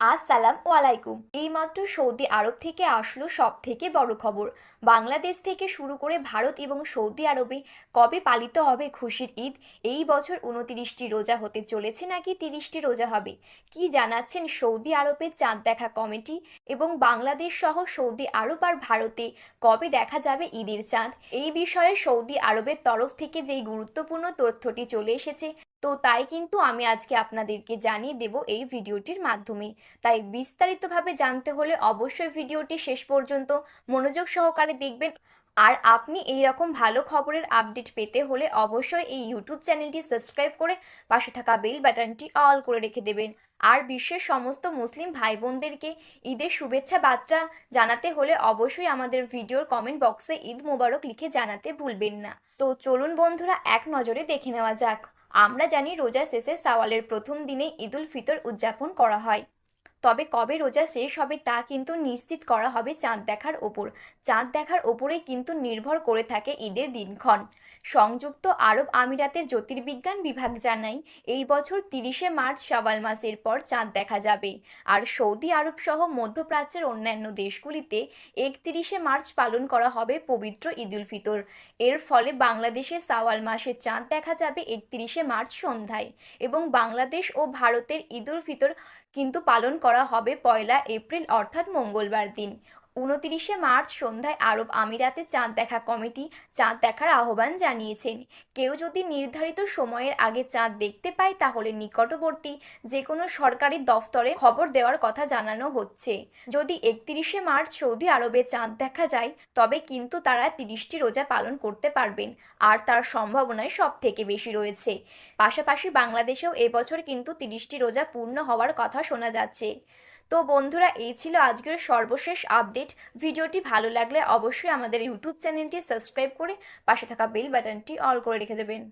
আসসালাম আলাইকুম এইমাত্র সৌদি আরব থেকে আসলো সব থেকে বড় খবর। বাংলাদেশ থেকে শুরু করে ভারত এবং সৌদি আরবে কবে পালিত হবে খুশির ঈদ? এই বছর উনতিরিশটি রোজা হতে চলেছে নাকি তিরিশটি রোজা হবে? কি জানাচ্ছেন সৌদি আরবের চাঁদ দেখা কমিটি? এবং বাংলাদেশ সহ সৌদি আরব আর ভারতে কবে দেখা যাবে ঈদের চাঁদ? এই বিষয়ে সৌদি আরবের তরফ থেকে যেই গুরুত্বপূর্ণ তথ্যটি চলে এসেছে তো তাই কিন্তু আমি আজকে আপনাদেরকে জানিয়ে দেব এই ভিডিওটির মাধ্যমে। তাই বিস্তারিতভাবে জানতে হলে অবশ্যই ভিডিওটি শেষ পর্যন্ত মনোযোগ সহকারে দেখবেন। আর আপনি এই রকম ভালো খবরের আপডেট পেতে হলে অবশ্যই এই ইউটিউব চ্যানেলটি সাবস্ক্রাইব করে পাশে থাকা বেল বাটনটি অল করে রেখে দেবেন। আর বিশ্বের সমস্ত মুসলিম ভাই বোনদেরকে ঈদের শুভেচ্ছা বার্তা জানাতে হলে অবশ্যই আমাদের ভিডিওর কমেন্ট বক্সে ঈদ মোবারক লিখে জানাতে ভুলবেন না। তো চলুন বন্ধুরা, এক নজরে দেখে নেওয়া যাক। আমরা জানি রোজা শেষে সাওয়ালের প্রথম দিনে ঈদুল ফিতর উদযাপন করা হয়। তবে কবে রোজা শেষ হবে তা কিন্তু নিশ্চিত করা হবে চাঁদ দেখার ওপর। চাঁদ দেখার ওপরেই কিন্তু নির্ভর করে থাকে ঈদের দিনক্ষণ। সংযুক্ত আরব আমিরাতের জ্যোতির্বিজ্ঞান বিভাগ জানায়, এই বছর তিরিশে মার্চ শাওয়াল মাসের পর চাঁদ দেখা যাবে। আর সৌদি আরব সহ মধ্যপ্রাচ্যের অন্যান্য দেশগুলিতে একত্রিশে মার্চ পালন করা হবে পবিত্র ঈদুল ফিতর। এর ফলে বাংলাদেশে সাওয়াল মাসের চাঁদ দেখা যাবে একত্রিশে মার্চ সন্ধ্যায় এবং বাংলাদেশ ও ভারতের ঈদুল ফিতর কিন্তু পালন করা হবে পয়লা এপ্রিল অর্থাৎ মঙ্গলবার দিন। উনতিরিশে মার্চ সন্ধ্যায় আরব আমিরাতে চাঁদ দেখা কমিটি চাঁদ দেখার আহ্বান জানিয়েছেন। কেউ যদি নির্ধারিত সময়ের আগে চাঁদ দেখতে পায়, তাহলে নিকটবর্তী যে কোনো সরকারি দফতরে খবর দেওয়ার কথা জানানো হচ্ছে। যদি একত্রিশে মার্চ সৌদি আরবে চাঁদ দেখা যায়, তবে কিন্তু তারা তিরিশটি রোজা পালন করতে পারবেন, আর তার সম্ভাবনাই সব থেকে বেশি রয়েছে। পাশাপাশি বাংলাদেশেও এবছর কিন্তু তিরিশটি রোজা পূর্ণ হওয়ার কথা শোনা যাচ্ছে। তো বন্ধুরা, এই ছিল আজকের সর্বশেষ আপডেট। ভিডিওটি ভালো লাগলে অবশ্যই আমাদের ইউটিউব চ্যানেলটি সাবস্ক্রাইব করে পাশে থাকা বেল বাটনটি অল করে রেখে দেবেন।